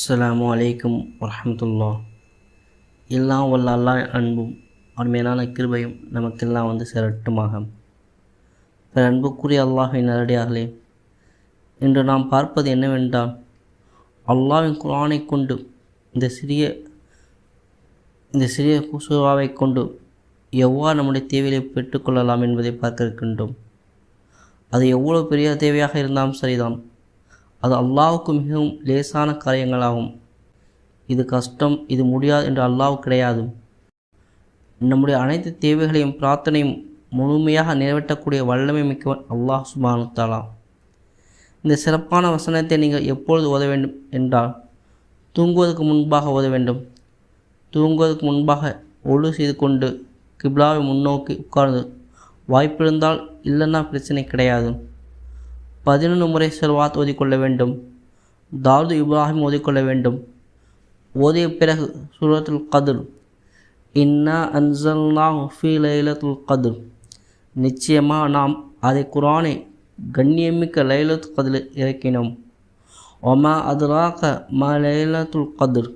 அஸ்லாம் அலைக்கும் வரமத்துல்லா எல்லாம் வல்ல அல்லாஹ் அன்பும் அருமையான கிருபையும் நமக்கெல்லாம் வந்து சேரட்டுமாக. பிற அன்புக்குரிய அல்லாஹின் நேரடியார்களே இன்று நாம் பார்ப்பது என்னவென்றால் அல்லாவின் குரானை கொண்டு இந்த சிறிய இந்த சிறிய சூறாவை கொண்டு எவ்வாறு நம்முடைய தேவையை பெற்றுக்கொள்ளலாம் என்பதை பார்க்க இருக்கின்றோம். அது எவ்வளோ பெரிய தேவையாக இருந்தாலும் சரிதான். அது அல்லாவுக்கு மிகவும் லேசான காரியங்களாகும். இது கஷ்டம் இது முடியாது என்று அல்லாஹ் கிடையாது. நம்முடைய அனைத்து தேவைகளையும் பிரார்த்தனையும் முழுமையாக நிறைவேற்றக்கூடிய வல்லமை மிக்கவன் அல்லாஹ் சுபானுத்தாலா இந்த சிறப்பான வசனத்தை நீங்கள் எப்பொழுது ஓத வேண்டும் என்றால் தூங்குவதற்கு முன்பாக ஓத வேண்டும். தூங்குவதற்கு முன்பாக ஒழு செய்து கொண்டு கிப்லாவை முன்னோக்கி உட்கார்ந்து வாய்ப்பிருந்தால் இல்லைன்னா பிரச்சனை கிடையாது. பதினொன்று முறை செல்வாத் ஓதிக்கொள்ள வேண்டும். தாவூது இப்ராஹிம் ஓதிக்கொள்ள வேண்டும். ஓதிய பிறகு சூரத்துல் கதிர். இன்னா அன்சல்னா ஃபி லைலத்துல் கதிர். நிச்சயமாக நாம் அதை குரானை கண்ணியமிக்க லைலத்துல் கதில் இறக்கினோம். ஒமா அதுராக ம லைலத்துல் கதிர்.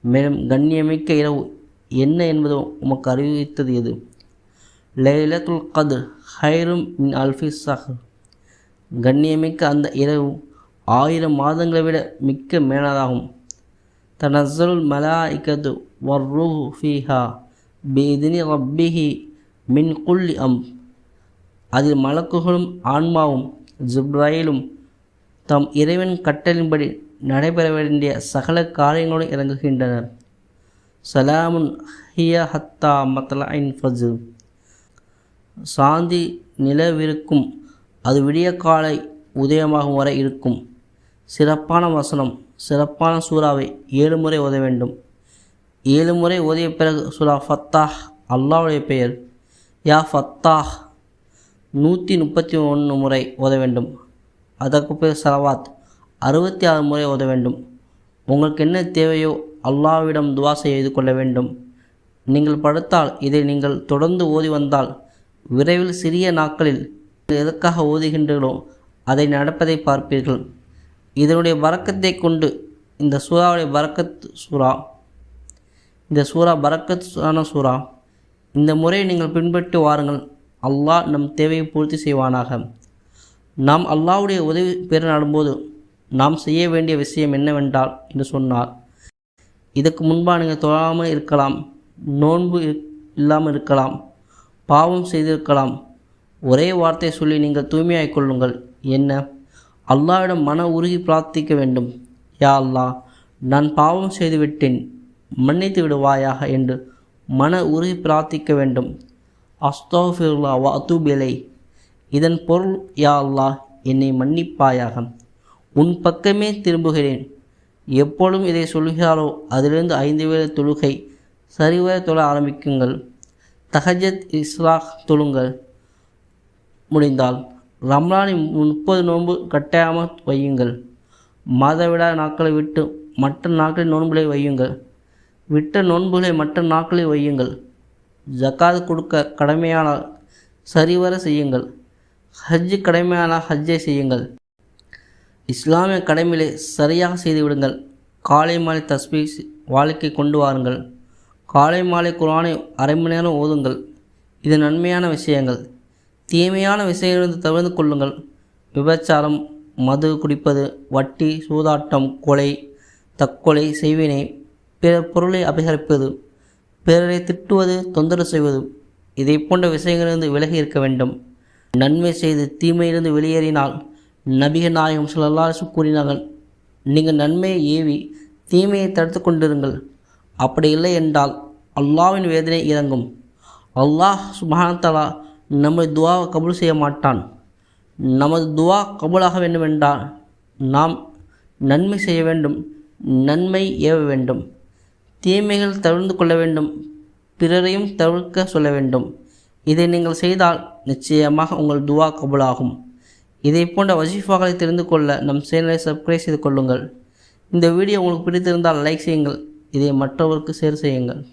மேலும் கண்ணியமிக்க இரவு என்ன என்பது உமக்கு அறிவித்தது எது? லைலத்துல் கதிர் ஹைரும் மின் அல்ஃபி சஹர் கண்ணியமிக்க அந்த இரவு ஆயிரம் மாதங்களை விட மிக்க மேலாதாகும். தனசல் மலாய்கது வர்ரூ ஃபீஹா பீதினி ரப்பிஹி மின் குல்லி அம். அதில் மலக்குகளும் ஆன்மாவும் ஜிப்ராயிலும் தம் இறைவன் கட்டளின்படி நடைபெற வேண்டிய சகல காரியங்களும் இறங்குகின்றனர். சலாமுன் ஹிய ஹத்தா இன் ஃபஜு சாந்தி நிலவிருக்கும் அது விடிய காலை உதயமாகும் வரை இருக்கும். சிறப்பான வசனம் சிறப்பான சூறாவை ஏழு முறை ஓத வேண்டும். ஏழு முறை ஓதிய பிறகு சூரா ஃபத்தாஹ் அல்லாவுடைய பெயர். யா ஃபத்தாஹ் நூற்றி முப்பத்தி ஒன்று முறை ஓத வேண்டும். அதற்கு பிறகு சலவாத் அறுபத்தி ஆறு முறை ஓத வேண்டும். உங்களுக்கு என்ன தேவையோ அல்லாவிடம் துவா செய்து கொள்ள வேண்டும். நீங்கள் படுத்தால் இதை நீங்கள் தொடர்ந்து ஓதி வந்தால் விரைவில் சிறிய நாட்களில் எதற்காக ஓதுகின்றீர்களோ அதை நடப்பதை பார்ப்பீர்கள். இதனுடைய வரக்கத்தை கொண்டு இந்த சூறாவுடைய பரக்கத் சூறா இந்த சூறா பரக்கத்தான சூறா இந்த முறையை நீங்கள் பின்பற்றி வாருங்கள். அல்லாஹ் நம் தேவையை பூர்த்தி செய்வானாக. நாம் அல்லாஹ்வுடைய உதவி பெற நடும்போது நாம் செய்ய வேண்டிய விஷயம் என்னவென்றால் என்று சொன்னார். இதற்கு முன்பாக நீங்கள் தொழாமல் இருக்கலாம் நோன்பு இல்லாமல் இருக்கலாம் பாவம் செய்திருக்கலாம் ஒரே வார்த்தை சொல்லி நீங்கள் தூய்மையாய் கொள்ளுங்கள். என்ன? அல்லாவிடம் மன உருகி பிரார்த்திக்க வேண்டும். யா அல்லா நான் பாவம் செய்துவிட்டேன் மன்னித்து விடுவாயாக என்று மன உருகி பிரார்த்திக்க வேண்டும். அஸ்தோஃபிருல்லா வாத்துபிலை இதன் பொருள் யா அல்லா என்னை மன்னிப்பாயாக. உன் பக்கமே திரும்புகிறேன். எப்பொழுதும் இதை சொல்கிறாரோ அதிலிருந்து ஐந்து வேளை தொழுகை சரிவர தொழ ஆரம்பிக்குங்கள். தஹஜத் இஸ்லாஹ் தொழுங்கள். முடிந்தால் ரம்லானின் முப்பது நோன்பு கட்டாயமாக வையுங்கள். மாதவிடா நாட்களை விட்டு மற்ற நாட்களில் நோன்புகளை வையுங்கள். விட்ட நோன்புகளை மற்ற நாட்களில் வையுங்கள். ஜக்காத் கொடுக்க கடமையானால் சரிவர செய்யுங்கள். ஹஜ்ஜு கடமையானால் ஹஜ்ஜை செய்யுங்கள். இஸ்லாமிய கடமைகளை சரியாக செய்துவிடுங்கள். காலை மாலை தஸ்பி வாழ்க்கை கொண்டு வாருங்கள். காலை மாலை குரானை அரை மணி நேரம் ஓதுங்கள். இது நன்மையான விஷயங்கள். தீமையான விஷயங்களிலிருந்து தவிர்த்து கொள்ளுங்கள். விபச்சாரம் மது குடிப்பது வட்டி சூதாட்டம் கொலை தற்கொலை செய்வினை. பிற பொருளை அபகரிப்பது பிறரை திட்டுவது தொந்தரவு செய்வது இதை போன்ற விஷயங்களிலிருந்து விலகி இருக்க வேண்டும். நன்மை செய்து தீமையிலிருந்து வெளியேறினால் நபிக நாயகம் சொல்லல்லாசு கூறினார்கள் நீங்கள் நன்மையை ஏவி தீமையை தடுத்து கொண்டிருங்கள். அப்படி இல்லை என்றால் அல்லாவின் வேதனை இறங்கும். அல்லாஹ் சுபஹானத்தலா நமது துவா கபூல் செய்ய மாட்டான். நமது துவா கபூலாக வேண்டுமென்றால் நாம் நன்மை செய்ய வேண்டும் நன்மை ஏவ வேண்டும். தீமைகள் தவிர்த்து கொள்ள வேண்டும் பிறரையும் தவிர்க்க சொல்ல வேண்டும். இதை நீங்கள் செய்தால் நிச்சயமாக உங்கள் துவா கபூலாகும். இதை போன்ற வசீஃபாக்களை தெரிந்து கொள்ள நம் சேனலை சப்ஸ்கிரைப் செய்து கொள்ளுங்கள். இந்த வீடியோ உங்களுக்கு பிடித்திருந்தால் லைக் செய்யுங்கள். இதை மற்றவருக்கு ஷேர் செய்யுங்கள்.